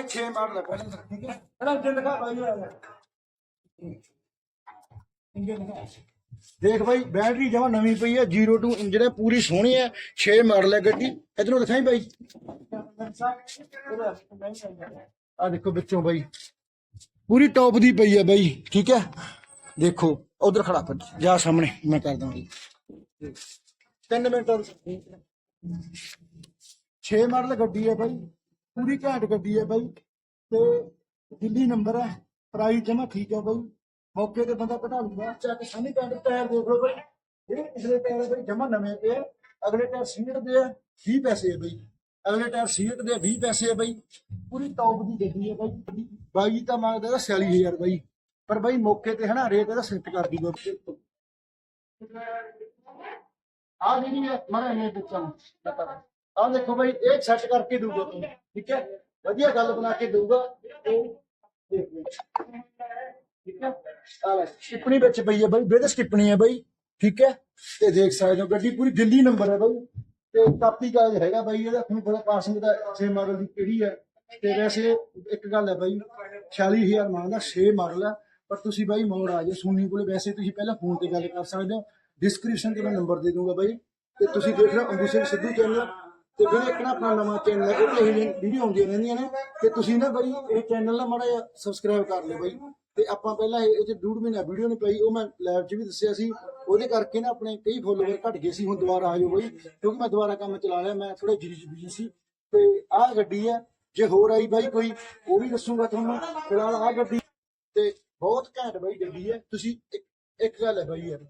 ਇਹ 6 ਮਾਡਲ ਹੈ ਪਹਿਲਾਂ ਤਾਂ, ਠੀਕ ਹੈ ਇਹਦਾ ਇੰਜਨ ਦਿਖਾ ਬਾਈ ਆ ਜਾ ਇੰਜਨ ਦਿਖਾ ਦੇਖ ਬਾਈ ਬੈਟਰੀ ਜਮਾ ਨਵੀਂ ਪਈ ਹੈ 02 ਇੰਜਨ ਹੈ ਪੂਰੀ ਸੋਹਣੀ ਹੈ 6 ਮਾਡਲ ਹੈ ਗੱਡੀ ਇਧਰੋਂ ਦਿਖਾਈ ਬਾਈ ਆ ਦੇਖੋ ਵਿੱਚੋਂ ਬਾਈ ਪੂਰੀ ਟੌਪ ਦੀ ਪਈ ਹੈ ਬਾਈ ਠੀਕ ਹੈ ਦੇਖੋ ਉਧਰ ਖੜਾ ਕਰ ਜਾ ਸਾਹਮਣੇ ਮੈਂ ਕਰਦਾ ਹਾਂ ਤਿੰਨ ਮਿੰਟ 6 ਮਾਡਲ ਗੱਡੀ ਹੈ ਬਾਈ ਪੂਰੀ ਘੈਂਟ ਗੱਡੀ ਹੈ ਬਾਈ ਤੇ ਦਿੱਲੀ ਨੰਬਰ ਹੈ ਪ੍ਰਾਈਸ ਜਮਾ ਠੀਕ ਹੈ ਬਾਈ। ਮੌਕੇ ਤੇ ਬੰਦਾ ਘਟਾ ਲੂਗਾ ਚੱਕ ਸਾਨੀ ਪੈਂਟ ਟਾਇਰ ਦੇਖ ਲਓ ਬਾਈ। ਇਹ ਪਿਛਲੇ ਟਾਇਰ ਬਾਈ ਜਮਾ ਨਵੇਂ ਪਏ ਆ। ਅਗਲੇ ਟਾਇਰ ਸੀਟ ਦੇ ਆ 20 ਪੈਸੇ ਹੈ ਬਾਈ। ਅਗਲੇ ਟਾਇਰ ਸੀਟ ਦੇ 20 ਪੈਸੇ ਹੈ ਬਾਈ। ਪੂਰੀ ਟੌਪ ਦੀ ਗੱਡੀ ਹੈ ਬਾਈ। ਬਾਈ ਤਾਂ ਮੰਗਦਾ ਇਹਦਾ 46000 ਬਾਈ। ਪਰ ਬਾਈ ਮੌਕੇ ਤੇ ਹਨਾ ਰੇਟ ਇਹਦਾ ਸੈੱਟ ਕਰ ਦੂਗਾ ਆ ਨਹੀਂ ਹੈ ਮਰੇ ਨੇ ਬੱਚਾ ਆ ਦੇਖੋ ਬਾਈ, ਇਹ ਸੈੱਟ ਕਰਕੇ ਦੂਗਾ ਤੁਹਾਨੂੰ ਠੀਕ ਹੈ? ਵਧੀਆ ਗੱਲ ਬਣਾ ਕੇ ਦਊਗਾ ਉਹ ਦੇਖ ਲਓ ਠੀਕ ਹੈ? ਆ ਲੈ ਸਟਿੱਪਣੀ ਵਿੱਚ ਪਈ ਹੈ ਬਾਈ ਬੇਦ ਸਟਿੱਪਣੀ ਹੈ ਬਾਈ, ਠੀਕ ਹੈ? ਤੇ ਦੇਖ ਸਕਦੇ ਹੋ, ਗੱਡੀ ਪੂਰੀ ਦਿੱਲੀ ਨੰਬਰ ਹੈ ਬਾਈ। ਤੇ ਕਾਪੀ ਕਾਗਜ਼ ਹੈਗਾ ਬਾਈ, ਇਹਦਾ ਤੁਹਾਨੂੰ ਪਤਾ ਪਾਸਿੰਗ ਦਾ 6 ਮਾਡਲ ਦੀ ਕਿਹੜੀ ਹੈ। ਤੇ ਵੈਸੇ ਇੱਕ ਗੱਲ ਹੈ ਬਾਈ 46000 ਮੰਗਦਾ 6 ਮਾਡਲ ਹੈ। ਪਰ ਤੁਸੀਂ ਬਾਈ ਮੋੜ ਆ ਜਾਓ, ਸੋਨੀ ਕੋਲੇ ਵੈਸੇ ਤੁਸੀਂ ਪਹਿਲਾਂ ਫੋਨ ਤੇ ਗੱਲ ਕਰ ਸਕਦੇ ਹੋ। ਡਿਸਕ੍ਰਿਪਸ਼ਨ ਤੇ ਮੈਂ ਨੰਬਰ ਦੇ ਦੂੰਗਾ ਬਾਈ। ਤੇ ਤੁਸੀਂ ਦੇਖ ਲਓ ਹੋ ਸਿੰਘ ਸਿੱਧੂ ਚੈਨਲ ਤੇ ਵੀਰੇ ਇੱਕ ਨਾ ਆਪਣਾ ਨਵਾਂ ਚੈਨਲ ਉਹ ਤੇ ਇਹ ਵੀਡੀਓ ਆਉਂਦੀਆਂ ਰਹਿੰਦੀਆਂ ਨੇ। ਤੇ ਤੁਸੀਂ ਨਾ ਬਈ ਇਹ ਚੈਨਲ ਨਾ ਮਾੜਾ ਜਿਹਾ ਸਬਸਕ੍ਰਾਈਬ ਕਰ ਲਿਓ ਬਾਈ। ਤੇ ਆਪਾਂ ਪਹਿਲਾਂ ਇਹ 'ਚ ਡੂਢ ਮਹੀਨਾ ਵੀਡੀਓ ਨਹੀਂ ਪਾਈ, ਉਹ ਮੈਂ ਲਾਈਵ 'ਚ ਵੀ ਦੱਸਿਆ ਸੀ। ਉਹਦੇ ਕਰਕੇ ਨਾ ਆਪਣੇ ਕਈ ਫੋਲੋਵਰ ਘਟ ਗਏ ਸੀ, ਹੁਣ ਦੁਬਾਰਾ ਆਇਓ ਬਾਈ। ਕਿਉਂਕਿ ਮੈਂ ਦੁਬਾਰਾ ਕੰਮ ਚਲਾ ਲਿਆ, ਮੈਂ ਥੋੜਾ ਜਿਰੀ ਬਿਜ਼ੀ ਸੀ। ਤੇ ਆਹ ਗੱਡੀ ਹੈ, ਜੇ ਹੋਰ ਆਈ ਬਾਈ ਕੋਈ, ਉਹ ਵੀ ਦੱਸੂਗਾ ਤੁਹਾਨੂੰ। ਫਿਲਹਾਲ ਆਹ ਗੱਡੀ ਤੇ ਬਹੁਤ ਘੈਂਟ ਬਾਈ ਗੱਡੀ ਹੈ। ਤੁਸੀਂ ਇੱਕ ਇੱਕ ਗੱਲ ਹੈ ਬਾਈ ਯਾਰ,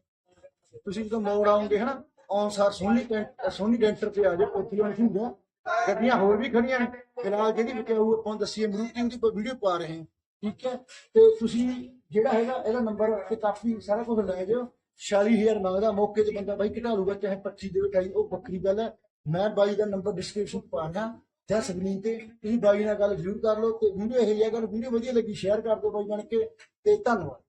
ਤੁਸੀਂ ਜਦੋਂ ਮੋੜ ਆਉਂਗੇ ਹਨਾ ਔਨਸਾਰ ਸੋਨੀ ਟੈਂਟ ਸੋਨੀ ਡੈਂਟਰ ਤੇ ਆ ਜਾਓ ਉੱਥੇ ਨਹੀਂ ਹੁੰਦਾ ਗੱਡੀਆਂ ਹੋਰ ਵੀ ਖੜੀਆਂ ਨੇ। ਫਿਲਹਾਲ ਜਿਹੜੀ ਵਿਕਾਊ ਆਪਾਂ ਦੱਸੀ ਹੈ ਮਰੂਤੀ ਉਹਦੀ ਵੀਡੀਓ ਪਾ ਰਹੇ ਹਾਂ। ਠੀਕ ਹੈ? ਤੇ ਤੁਸੀਂ ਜਿਹੜਾ ਹੈਗਾ, ਇਹਦਾ ਨੰਬਰ ਤੇ ਕਾਪੀ ਸਾਰਾ ਕੁਝ ਲੈ ਜਾਓ 46000 ਮੰਗਦਾ ਮੌਕੇ ਤੇ ਬੰਦਾ ਬਾਈ ਘਟਾ ਲੂਗਾ ਚਾਹੇ 25 ਦੇ ਵਿਟਾਈ ਉਹ ਵੱਖਰੀ ਗੱਲ ਹੈ। ਮੈਂ ਬਾਈ ਦਾ ਨੰਬਰ ਡਿਸਕ੍ਰਿਪਸ਼ਨ ਪਾਣਾ ਜਾਂ ਸਕਰੀਨ ਤੇ ਤੁਸੀਂ ਬਾਈ ਨਾਲ ਗੱਲ ਜ਼ਰੂਰ ਕਰ ਲਓ। ਤੇ ਵੀਡੀਓ ਇਹ ਜਿਹੀ ਅਗਰ ਵੀਡੀਓ ਵਧੀਆ ਲੱਗੀ ਸ਼ੇਅਰ ਕਰ ਦਿਓ ਬਾਈ ਬਣ ਕੇ। ਤੇ ਧੰਨਵਾਦ।